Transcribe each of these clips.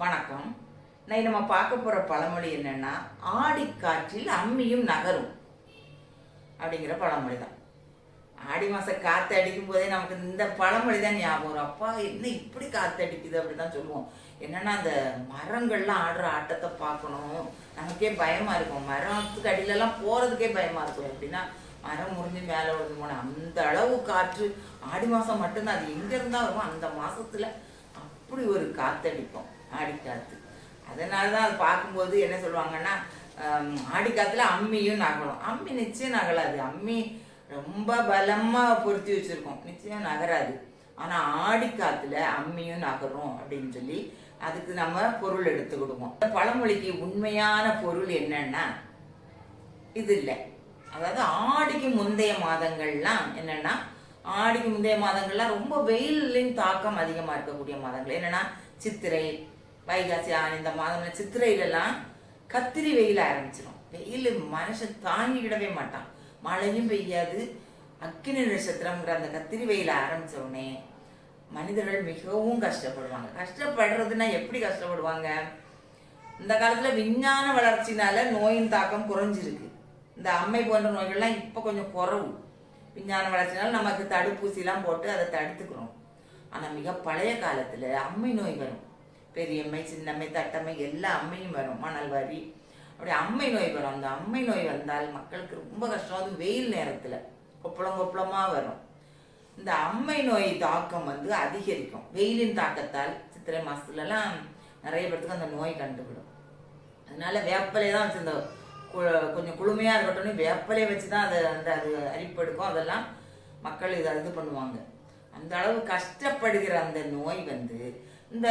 வணக்கம். நான் நம்ம பார்க்க போகிற பழமொழி என்னென்னா ஆடிக்காற்றில் அம்மியும் நகரும். அப்படிங்கிற பழமொழி தான் ஆடி மாதம் காற்று அடிக்கும் போதே நமக்கு இந்த பழமொழி தான் ஞாபகம் வரும். அப்பா என்ன இப்படி காற்று அடிக்குது அப்படிதான் சொல்லுவோம். என்னென்னா அந்த மரங்கள்லாம் ஆடுற ஆட்டத்தை பார்க்கணும். நமக்கே பயமாக இருக்கும். மரத்துக்கு அடியிலலாம் போகிறதுக்கே பயமாக இருக்கும். எப்படின்னா மரம் முறிஞ்சு மேலே விழுந்து போனால் அந்த அளவு காற்று ஆடி மாதம் மட்டும்தான். அது எங்கே இருந்தால் வரும் அந்த மாதத்தில் அப்படி ஒரு காற்றடிப்போம் ஆடிக்காத்து. அதனால தான் அது பார்க்கும்போது என்ன சொல்லுவாங்கன்னா ஆடிக்காத்தில் அம்மியும் நகரும். அம்மி நிச்சயம் நகலாது. அம்மி ரொம்ப பலமாக பொருத்தி வச்சுருக்கோம். நிச்சயம் நகராது. ஆனால் ஆடிக்காத்தில் அம்மியும் நகரும் அப்படின்னு சொல்லி அதுக்கு நம்ம பொருள் எடுத்துக்கிடுவோம் இந்த பழமொழிக்கு உண்மையான பொருள் என்னன்னா இது இல்லை. அதாவது ஆடிக்கு முந்தைய மாதங்கள்லாம் என்னன்னா ஆடிக்கு முந்தைய மாதங்கள்லாம் ரொம்ப வெயிலின் தாக்கம் அதிகமாக இருக்கக்கூடிய மாதங்கள். என்னன்னா சித்திரை வைகாசி ஆனி இந்த மாதம்ல சித்திரையிலலாம் கத்திரி வெயில் ஆரம்பிச்சிடும் வெயில் மனுஷன் தாங்கிக்கிடவே மாட்டான். மழையும் பெய்யாது. அக்கினி நட்சத்திரம்ங்கிற அந்த கத்திரி வெயில் ஆரம்பிச்ச உடனே மனிதர்கள் மிகவும் கஷ்டப்படுவாங்க. கஷ்டப்படுறதுன்னா எப்படி கஷ்டப்படுவாங்க? இந்த காலத்தில் விஞ்ஞான வளர்ச்சினால நோயின் தாக்கம் குறைஞ்சிருக்கு. இந்த அம்மை போன்ற நோய்கள்லாம் இப்போ கொஞ்சம் குறவு. விஞ்ஞான வளர்ச்சினால நமக்கு தடுப்பூசிலாம் போட்டு அதை தடுத்துக்கிறோம். ஆனால் மிக பழைய காலத்தில் அம்மை நோய் வரும் பெரியம்மை சின்னம்மை தட்டம்மை எல்லா அம்மையும் வரும் மணல் வாரி. அப்படி அம்மை நோய் வரும். அந்த அம்மை நோய் வந்தால் மக்களுக்கு ரொம்ப கஷ்டம். அது வெயில் நேரத்தில் கொப்பளம் கொப்பளமாக வரும். இந்த அம்மை நோய் தாக்கம் வந்து அதிகரிக்கும். வெயிலின் தாக்கத்தால் சித்திரை மாதத்துலலாம் நிறைய பேர்த்துக்கு அந்த நோய் கண்டுவிடும் அதனால வேப்பலையை தான் வச்சு இந்த கு- கொஞ்சம் குளுமையாக இருக்கட்டும் வேப்பலையை வச்சு தான் அதை அந்த அது அரிப்பெடுக்கும் அதெல்லாம் மக்கள் இதை இது பண்ணுவாங்க. அந்த அளவு கஷ்டப்படுகிற அந்த நோய் வந்து இந்த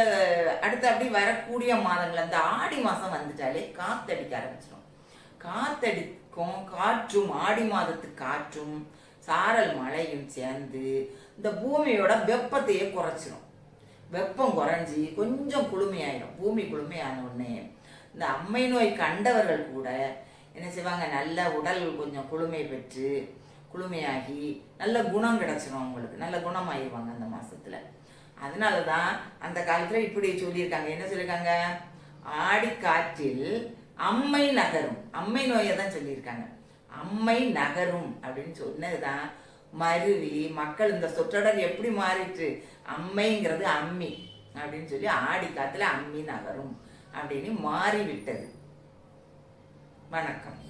அடுத்து அப்படி வரக்கூடிய மாதங்கள் அந்த ஆடி மாதம் வந்துட்டாலே காத்தடிக்க ஆரம்பிச்சிடும் காத்தடிக்கும் காற்றும் ஆடி மாதத்து காற்றும் சாரல் மழையும் சேர்ந்து இந்த பூமியோட வெப்பத்தையே குறைச்சிடும் வெப்பம் குறைஞ்சி கொஞ்சம் குளுமையாயிடும் பூமி குளுமையான உடனே இந்த அம்மை நோய் கண்டவர்கள் கூட என்ன செய்வாங்க? நல்ல உடல் கொஞ்சம் குளுமை பெற்று குளுமையாகி நல்ல குணம் கிடச்சிரும் அவங்களுக்கு. நல்ல குணமாயிருவாங்க அந்த மாதத்தில் அதனால தான் அந்த காலத்தில் இப்படி சொல்லியிருக்காங்க. என்ன சொல்லியிருக்காங்க? ஆடி காற்றில் அம்மை நகரும். அம்மை நோயை தான் சொல்லியிருக்காங்க. அம்மை நகரும் அப்படின்னு சொன்னது தான் மருவி மக்கள் இந்த சொற்றொடர் எப்படி மாறிட்டு அம்மைங்கிறது அம்மி அப்படின்னு சொல்லி ஆடி காத்துல அம்மி நகரும் அப்படின்னு மாறிவிட்டது. வணக்கம்.